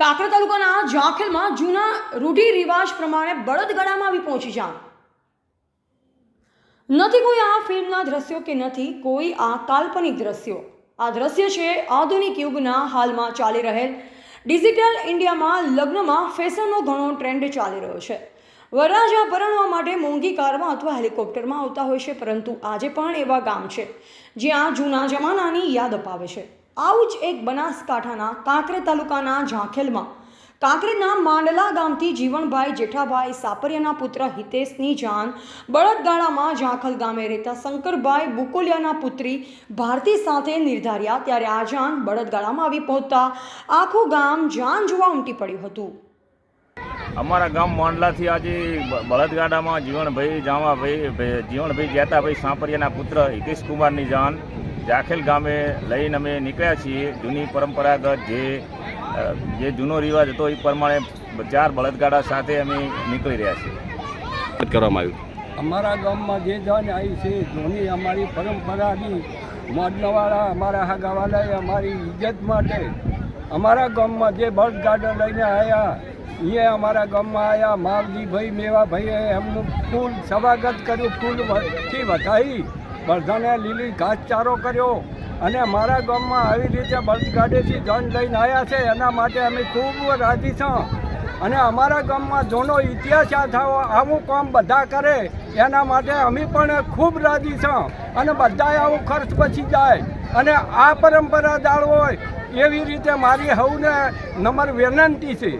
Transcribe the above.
કાંકરા તાલુકાના જાખેલમાં જૂના રૂઢિ રિવાજ પ્રમાણે બળદગાડામાં આવી પહોંચી જાણ. નથી કોઈ આ ફિલ્મના દ્રશ્યો કે નથી કોઈ આ કાલ્પનિક દ્રશ્યો. આ દ્રશ્ય છે આધુનિક યુગના હાલમાં ચાલી રહેલ. ડિજિટલ ઇન્ડિયામાં લગ્નમાં ફેશનનો ઘણો ટ્રેન્ડ ચાલી રહ્યો છે. વરરાજા પરણવા માટે મોંઘી કારમાં અથવા હેલિકોપ્ટરમાં આવતા હોય છે, પરંતુ આજે પણ એવા ગામ છે, જ્યાં જૂના જમાનાની યાદ અપાવે છે. આવું જ એક બનાસકાંઠાના કાંકરે તાલુકાના ઝાંખેલમાં. કાંકરેના માંડલા ગામથી જીવણભાઈ જેઠાભાઈ સાપરિયાના પુત્ર હિતેશની જાન બળદગાડામાં ઝાંખલ ગામે રહેતા શંકરભાઈ બુકોલિયાના પુત્રી ભારતી સાથે નિર્ધાર્યા ત્યારે આ જાન બળદગાડામાં આવી પહોંચતા આખું ગામ જાન જોવા ઉમટી પડ્યું હતું. અમારા ગામ માંડલાથી આજે બળદગાડામાં જીવણભાઈ જામાભાઈ જીવણભાઈ જેતાભાઈ સાંપરિયાના પુત્ર હિતેશ કુમારની જાન જાખેલ ગામે લઈને અમે નીકળ્યા છીએ. જૂની પરંપરાગત જે જે જૂનો રિવાજ હતો એ પ્રમાણે ચાર બળદગાડા સાથે અમે નીકળી રહ્યા છીએ. કરવામાં આવ્યું અમારા ગામમાં જે જન આવી છે જૂની અમારી પરંપરાની મોડનવાળા અમારા હાગાવાલાએ અમારી ઇજ્જત માટે અમારા ગામમાં જે બળદગાડા લઈને આવ્યા એ અમારા ગામમાં આવ્યા માવજીભાઈ મેવાભાઈએ એમનું ફૂલ સ્વાગત કર્યું ફૂલથી વધાવી બળદાને લીલી ઘાસચારો કર્યો અને મારા ગામમાં આવી રીતે બળદગાડેથી જન લઈને આવ્યા છે. એના માટે અમે ખૂબ રાજી છીએ અને અમારા ગામમાં જૂનો ઇતિહાસ યાદ આવો, આવું કામ બધા કરે, એના માટે અમે પણ ખૂબ રાજી છ. અને બધાએ આવું ખર્ચ પછી જાય. અને આ પરંપરા જાળવો એવી રીતે મારી હવને નંબર વિનંતી છે.